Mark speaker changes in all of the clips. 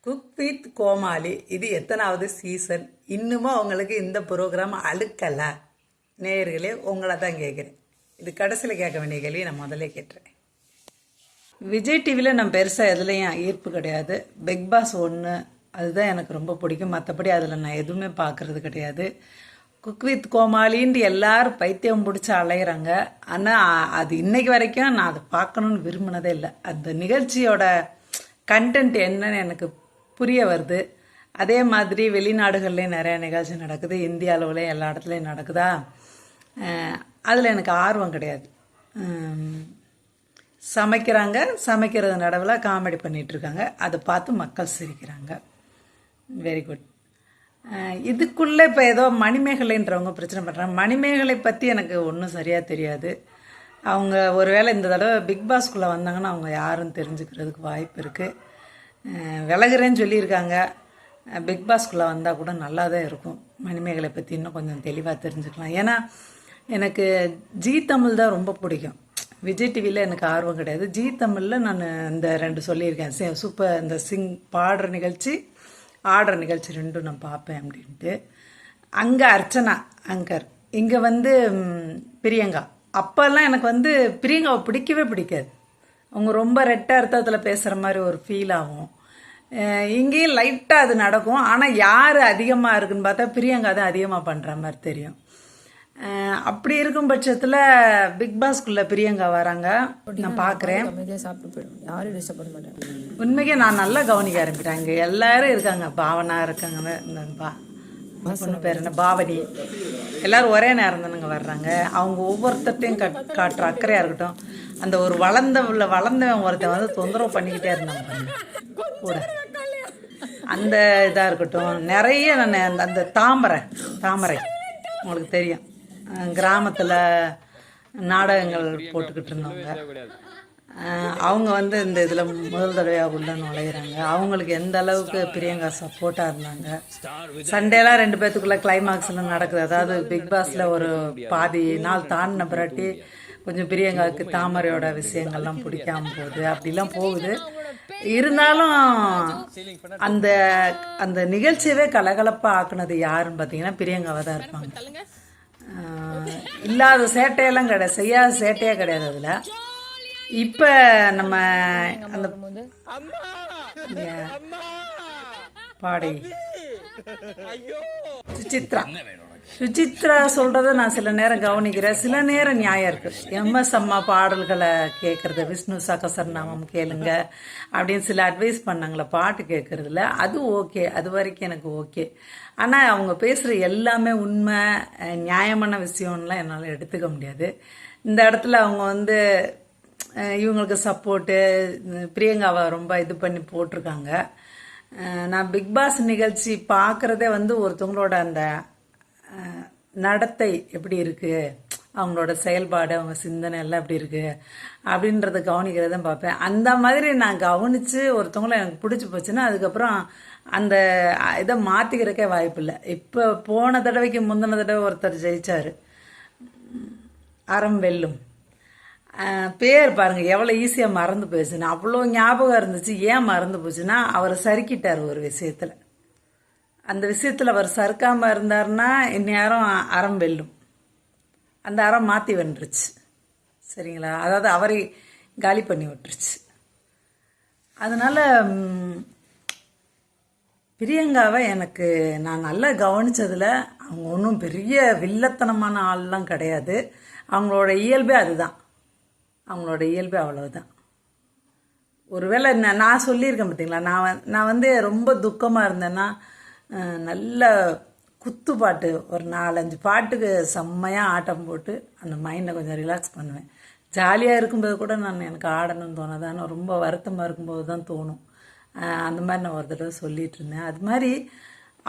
Speaker 1: Cook with கோமாளி இது எத்தனாவது season இன்னுமா உங்களுக்கு இந்த ப்ரோக்ராம் அழுக்கலை. நேயர்களே உங்களை தான் கேட்குறேன் இது கடைசியில் கேட்க வேண்டிய கேள்வி நான் முதல்ல கேட்டுறேன். விஜய் டிவியில் நான் பெருசாக எதுலேயும் ஈர்ப்பு கிடையாது. பிக் பாஸ் ஒன்று அதுதான் எனக்கு ரொம்ப பிடிக்கும். மற்றபடி அதில் நான் எதுவுமே பார்க்குறது கிடையாது. குக் வித் கோமாளின்ட்டு எல்லாரும் பைத்தியம் பிடிச்சி அலையிறாங்க. ஆனால் அது இன்னைக்கு வரைக்கும் நான் அதை பார்க்கணுன்னு விரும்பினதே இல்லை. அந்த நிகழ்ச்சியோட கண்டென்ட் என்னன்னு எனக்கு புரிய வருது. அதே மாதிரி வெளிநாடுகள்லேயும் நிறைய நிகழ்ச்சி நடக்குது. இந்திய அளவுலேயும் எல்லா இடத்துலையும் நடக்குதா? அதில் எனக்கு ஆர்வம் கிடையாது. சமைக்கிறாங்க. சமைக்கிறது நடுவில் காமெடி பண்ணிகிட்ருக்காங்க இருக்காங்க அதை பார்த்து மக்கள் சிரிக்கிறாங்க. வெரி குட் இதுக்குள்ளே இப்போ ஏதோ மணிமேகலைன்றவங்க பிரச்சனை பண்ணுறாங்க மணிமேகலை பற்றி எனக்கு ஒன்றும் சரியாக தெரியாது. அவங்க ஒருவேளை இந்த தடவை பிக் பாஸ்குள்ளே வந்தாங்கன்னா அவங்க யாருன்னு தெரிஞ்சுக்கிறதுக்கு வாய்ப்பு இருக்குது விலகுறேன்னு சொல்லியிருக்காங்க. பிக் பாஸ்குள்ளே வந்தால் கூட நல்லா தான் இருக்கும். மணிமேகலை பற்றி இன்னும் கொஞ்சம் தெளிவாக தெரிஞ்சுக்கலாம். ஏன்னா எனக்கு ஜீ தமிழ் தான் ரொம்ப பிடிக்கும். விஜய் டிவியில் எனக்கு ஆர்வம் கிடையாது. ஜீ தமிழில் நான் இந்த ரெண்டு சொல்லியிருக்கேன். சே- சூப்பர் இந்த சிங் பாடுற நிகழ்ச்சி ஆடுற நிகழ்ச்சி ரெண்டும் நான் பார்ப்பேன் அப்படின்ட்டு. அங்கே அர்ச்சனா அங்கர். இங்கே வந்து பிரியங்கா. அப்போல்லாம் எனக்கு வந்து பிரியங்காவை பிடிக்கவே பிடிக்காது. அவங்க ரொம்ப ரெட்ட அர்த்தத்தில் பேசுகிற மாதிரி ஒரு ஃபீல் ஆகும். இங்கேயும் லைட்டாக அது நடக்கும். ஆனால் யார் அதிகமாக இருக்குன்னு பார்த்தா பிரியங்கா தான் அதிகமாக பண்ணுற மாதிரி தெரியும். அப்படி இருக்கும் பட்சத்தில் பிக் பாஸ்க்குள்ளே பிரியங்கா வராங்க. நான் பார்க்குறேன்
Speaker 2: யாரும் டிஸ்டர்ப் பண்ண மாட்டாங்க.
Speaker 1: உண்மைக்கே நான் நல்லா கவனிக்க ஆரம்பிக்கிறேன். இங்கே எல்லாரும் இருக்காங்க. பாவனா இருக்காங்க. பொண்ணு பேர்? என்ன பாவனி எல்லாரும் ஒரே நேரம் தானுங்க வர்றாங்க. அவங்க ஒவ்வொருத்தட்டையும் கட் காட்டுற அக்கறையாக இருக்கட்டும். அந்த ஒரு வளர்ந்த உள்ள வளர்ந்தவன் ஒருத்தன் வந்து தொந்தரவு பண்ணிக்கிட்டே இருந்தாங்க கூட. அந்த இதாக இருக்கட்டும். நிறைய நான் அந்த அந்த தாமரை தாமரை. உங்களுக்கு தெரியும். கிராமத்தில் நாடகங்கள் போட்டுக்கிட்டு இருந்தவங்க. அவங்க வந்து இந்த இதில் முதல் தடவையாக உள்ள நுழையிறாங்க. அவங்களுக்கு எந்த அளவுக்கு பிரியங்கா சப்போர்ட்டாக இருந்தாங்க. சண்டேலாம் ரெண்டு பேர்த்துக்குள்ளே கிளைமாக்ஸில் நடக்குது. அதாவது பிக் பாஸில் ஒரு பாதி நாள் தாண்டின பிறட்டி கொஞ்சம் பிரியங்காவுக்கு தாமரையோட விஷயங்கள்லாம் பிடிக்காம போகுது. அப்படிலாம் போகுது. இருந்தாலும் அந்த அந்த நிகழ்ச்சியவே கலகலப்பாக ஆக்குனது யாருன்னு பார்த்தீங்கன்னா பிரியங்காவை தான் இருப்பாங்க. இல்லாத சேட்டையெல்லாம் கிடையாது. செய்யாத சேட்டையே கிடையாது அதில். இப்போ நம்ம அந்த. பாடி. சுசித்ரா. சுசித்ரா சொல்றத நான் சில நேரம் கவனிக்கிறேன். சில நேரம் நியாயம் இருக்கு. எம்எஸ் அம்மா பாடல்களை கேட்கறது விஷ்ணு சகசரநாமம் கேளுங்க அப்படின்னு சில அட்வைஸ் பண்ணாங்களே பாட்டு கேட்கறதுல அது ஓகே அது வரைக்கும் எனக்கு ஓகே ஆனா அவங்க பேசுற எல்லாமே உண்மை நியாயமான விஷயம்லாம் என்னால் எடுத்துக்க முடியாது. இந்த இடத்துல அவங்க வந்து இவங்களுக்கு சப்போர்ட்டு பிரியங்காவை ரொம்ப இது பண்ணி போட்டிருக்காங்க. நான் பிக் பாஸ் நிகழ்ச்சி பார்க்குறதே வந்து ஒருத்தவங்களோட அந்த நடத்தை எப்படி இருக்குது அவங்களோட செயல்பாடு அவங்க சிந்தனை எல்லாம் எப்படி இருக்குது அப்படின்றத கவனிக்கிறத பார்ப்பேன். அந்த மாதிரி நான் கவனித்து ஒருத்தவங்கள எனக்கு பிடிச்சி போச்சுன்னா அதுக்கப்புறம் அந்த இதை மாற்றிக்கிறக்கே வாய்ப்பில்லை இப்போ போன தடவைக்கு முந்தின தடவை ஒருத்தர் ஜெயிச்சார். அறம் வெல்லும். பேர் பாருங்கள் எவ்வளோ ஈஸியாக மறந்து போயிடுச்சுன்னு. அவ்வளோ ஞாபகம் இருந்துச்சு ஏன் மறந்து போச்சுன்னா அவர் சறுக்கிட்டார் ஒரு விஷயத்தில். அந்த விஷயத்தில் அவர் சறுக்காமல் இருந்தாருன்னா இந்நேரம் அறம் வெல்லும். அந்த அறம் மாற்றி வென்றுச்சு. சரிங்களா? அதாவது அவரை காலி பண்ணி விட்டுருச்சு. அதனால் பிரியங்காவை எனக்கு நான் நல்லா கவனித்ததில் அவங்க ஒன்றும் பெரிய வில்லத்தனமான ஆள்லாம் கிடையாது. அவங்களோட இயல்பே அதுதான். அவங்களோட இயல்பு அவ்வளவுதான். ஒருவேளை நான் நான் சொல்லியிருக்கேன் பார்த்தீங்களா நான் நான் வந்து ரொம்ப துக்கமாக இருந்தேன்னா நல்ல குத்து பாட்டு ஒரு நாலஞ்சு பாட்டுக்கு செம்மையாக ஆட்டம் போட்டு அந்த மைண்டை கொஞ்சம் ரிலாக்ஸ் பண்ணுவேன். ஜாலியாக இருக்கும்போது கூட நான் எனக்கு ஆடணும்னு தோணாது. ஆனால் ரொம்ப வருத்தமாக இருக்கும்போது தான் தோணும். அந்த மாதிரி நான் ஒரு தடவை சொல்லிட்டு இருந்தேன். அது மாதிரி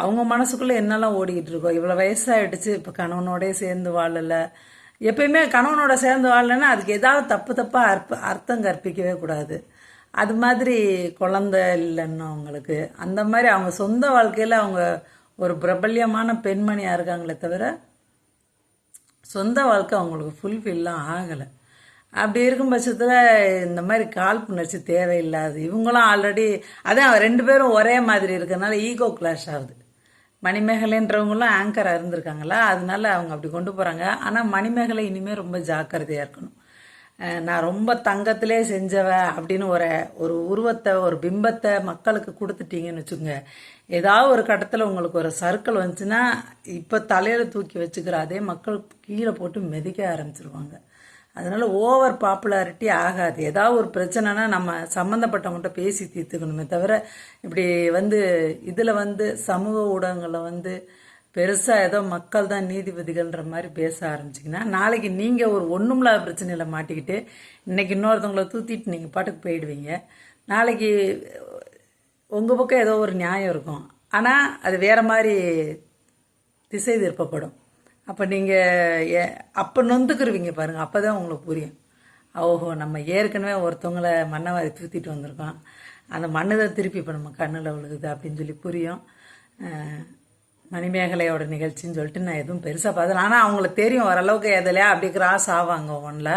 Speaker 1: அவங்க மனசுக்குள்ளே என்னெல்லாம் ஓடிக்கிட்டு இருக்கோம் இவ்வளோ வயசாகிடுச்சு இப்போ கணவனோடய சேர்ந்து வாழலை. எப்பயுமே கணவனோட சேர்ந்து வாழலைன்னா அதுக்கு ஏதாவது தப்பு தப்பாக அற்ப அர்த்தம் கற்பிக்கவே கூடாது. அது மாதிரி குழந்த இல்லைன்னு அவங்களுக்கு. அந்த மாதிரி அவங்க சொந்த வாழ்க்கையில் அவங்க ஒரு பிரபல்யமான பெண்மணியாக இருக்காங்களே தவிர சொந்த வாழ்க்கை அவங்களுக்கு ஃபுல்ஃபில்லாம் ஆகலை. அப்படி இருக்கும் பட்சத்தில் இந்த மாதிரி காழ்ப்புணர்ச்சி தேவையில்லாது. இவங்களும் ஆல்ரெடி அதான் ரெண்டு பேரும் ஒரே மாதிரி இருக்கிறதுனால ஈகோ கிளாஷ் ஆகுது. மணிமேகலைன்றவங்களும் ஆங்கராக இருந்திருக்காங்களா அதனால அவங்க அப்படி கொண்டு போகிறாங்க ஆனால் மணிமேகலை இனிமேல் ரொம்ப ஜாக்கிரதையாக இருக்கணும். நான் ரொம்ப தங்கத்திலே செஞ்சவ அப்படின்னு ஒரு ஒரு உருவத்தை ஒரு பிம்பத்தை மக்களுக்கு கொடுத்துட்டீங்கன்னு வச்சுக்கோங்க. ஏதாவது ஒரு கட்டத்தில் உங்களுக்கு ஒரு சர்க்கிள் வந்துச்சுன்னா இப்போ தலையில் தூக்கி வச்சுக்கிற அதே மக்கள் கீழே போட்டு மிதிக்க ஆரம்பிச்சிருவாங்க. அதனால் ஓவர் பாப்புலாரிட்டி ஆகாது. ஏதாவது ஒரு பிரச்சனைனா நம்ம சம்மந்தப்பட்டவங்கள்ட்ட பேசி தீர்த்துக்கணுமே தவிர இப்படி வந்து இதில் வந்து சமூக ஊடகங்களில் வந்து பெருசாக ஏதோ மக்கள் தான் நீதிபதிகள்ன்ற மாதிரி பேச ஆரம்பிச்சிங்கன்னா நாளைக்கு நீங்கள் ஒரு ஒன்றுமில்லாத பிரச்சனையில் மாட்டிக்கிட்டு இன்றைக்கி இன்னொருத்தவங்களை தூத்திட்டு நீங்கள் பாட்டுக்கு போயிடுவீங்க. நாளைக்கு உங்கள் பக்கம் ஏதோ ஒரு நியாயம் இருக்கும். ஆனால் அது வேறு மாதிரி திசை திருப்பப்படும். அப்போ நீங்கள் அப்போ நொந்துக்குருவீங்க பாருங்கள் அப்போ தான் உங்களுக்கு புரியும். ஓஹோ நம்ம ஏற்கனவே ஒருத்தவங்களை மண்ணவாரி தூத்திட்டு வந்திருக்கோம். அந்த மண்ணு தான் திருப்பி இப்போ நம்ம கண்ணில் விழுகுது அப்படின்னு சொல்லி புரியும். மணிமேகலையோட நிகழ்ச்சின்னு சொல்லிட்டு நான் எதுவும் பெருசாக பார்த்தேன் ஆனால் அவங்களுக்கு தெரியும் ஓரளவுக்கு எதுலையா அப்படி கிராஸ் ஆவாங்க ஒன்றில்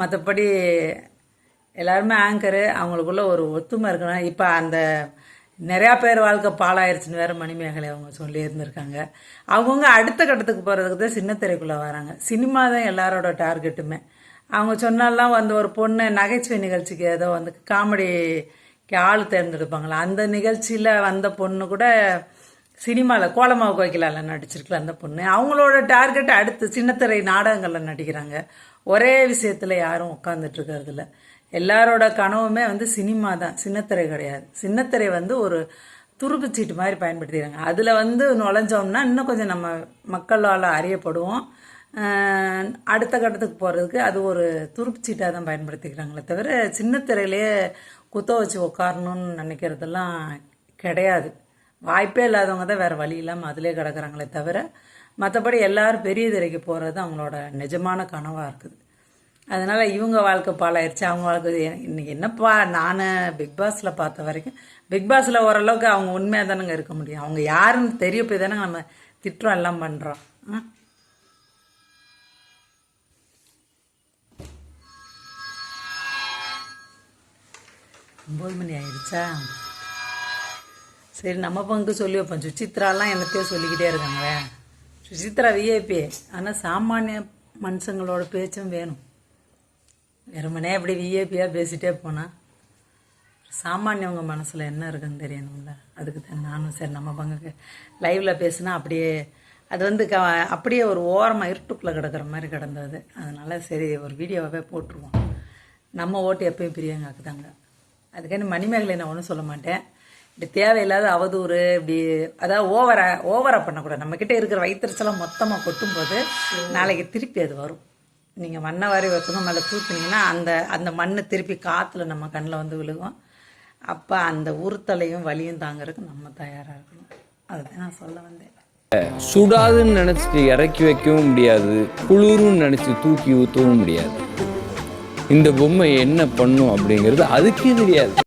Speaker 1: மற்றபடி எல்லாருமே ஆங்கரு அவங்களுக்குள்ள ஒரு ஒத்துமை இருக்கணும் இப்போ அந்த நிறையா பேர் வாழ்க்கை பாலாயிருச்சுன்னு வேற மணிமேகலை அவங்க சொல்லியிருந்திருக்காங்க. அவங்கவுங்க அடுத்த கட்டத்துக்கு போகிறதுக்கு தான் சின்னத்திரைக்குள்ளே வராங்க. சினிமா தான் எல்லாரோட டார்கெட்டுமே. அவங்க சொன்னாலாம் வந்து ஒரு பொண்ணு நகைச்சுவை நிகழ்ச்சிக்கு ஏதோ வந்து காமெடிக்கு ஆள் தேர்ந்தெடுப்பாங்களா அந்த நிகழ்ச்சியில் வந்த பொண்ணு கூட சினிமாவில் கோலமாவு கோய்க்கலால நடிச்சிருக்கல அந்த பொண்ணு. அவங்களோட டார்கெட் அடுத்து சின்னத்திரை நாடகங்களில் நடிக்கிறாங்க. ஒரே விஷயத்தில் யாரும் உட்காந்துட்டு இருக்கிறது எல்லாரோட கனவுமே வந்து சினிமா தான். சின்னத்திரை கிடையாது. சின்னத்திரை வந்து ஒரு துருப்பு சீட்டு மாதிரி பயன்படுத்திக்கிறாங்க. அதில் வந்து நுழைஞ்சோம்னா இன்னும் கொஞ்சம் நம்ம மக்களால் அறியப்படுவோம். அடுத்த கட்டத்துக்கு போகிறதுக்கு அது ஒரு துருப்பு சீட்டாக தான் பயன்படுத்திக்கிறாங்களே தவிர சின்னத்திரையிலேயே குத்த வச்சு உட்காரணும்னு நினைக்கிறதெல்லாம் கிடையாது. வாய்ப்பே இல்லாதவங்க தான் வேறு வழி இல்லாமல் அதிலே கிடக்குறாங்களே தவிர மற்றபடி எல்லாரும் பெரிய திரைக்கு போகிறது அவங்களோட நிஜமான கனவாக இருக்குது. அதனால் இவங்க வாழ்க்கை பாலாயிருச்சு அவங்க வாழ்க்கை இன்னைக்கு என்னப்பா நான் பிக் பாஸில் பார்த்த வரைக்கும் பிக் பாஸில் ஓரளவுக்கு அவங்க உண்மையாக தானேங்க இருக்க முடியும். அவங்க யாருன்னு தெரிய போய் தானே நம்ம திட்டம் எல்லாம் பண்ணுறோம் ஒம்பது மணி ஆயிடுச்சா? சரி நம்ம பங்கு சொல்லி வைப்போம். சுசித்ராலாம் என்னத்தையோ சொல்லிக்கிட்டே இருக்காங்க சுசித்ரா விஐபி ஆனால் சாமானிய மனுஷங்களோட பேச்சும் வேணும். வெறுமனே அப்படி விஏபியாக பேசிட்டே போனால் சாமானியவங்க மனசில் என்ன இருக்குன்னு தெரியணும்ல? அதுக்கு தான் நானும் சரி நம்ம பங்குக்கு லைவில் பேசுனா அப்படியே அது வந்து க அப்படியே ஒரு ஓரமாக இருட்டுக்குள்ளே கிடக்கிற மாதிரி கிடந்தது. அதனால சரி ஒரு வீடியோவாகவே போட்டுருவோம். நம்ம ஓட்டு எப்பயும் பிரியங்காக்கு தாங்க அதுக்காண்டி மணிமேகலை நான் ஒன்றும் சொல்ல மாட்டேன். இப்படி தேவையில்லாத அவதூறு இப்படி அதாவது ஓவரா ஓவராக பண்ணக்கூடாது. நம்மக்கிட்ட இருக்கிற வயிற்றுச்சலாம் மொத்தமாக கொட்டும்போது நாளைக்கு திருப்பி அது வரும். நீங்கள் மண்ணை வாரி ஒருத்தவங்க மேலே தூத்துனீங்கன்னா அந்த அந்த மண் திருப்பி காற்றுல நம்ம கண்ணில் வந்து விழுகும். அப்போ அந்த உறுத்தலையும் வலியும் தாங்கிறதுக்கு நம்ம தயாராக இருக்கணும். அதுதான் நான் சொல்ல வந்தேன்.
Speaker 3: சுடாதுன்னு நினச்சிட்டு இறக்கி வைக்கவும் முடியாது குளிரும் நினச்சி தூக்கி ஊற்றவும் முடியாது. இந்த பொம்மை என்ன பண்ணும் அப்படிங்கிறது அதுக்கே தெரியாது.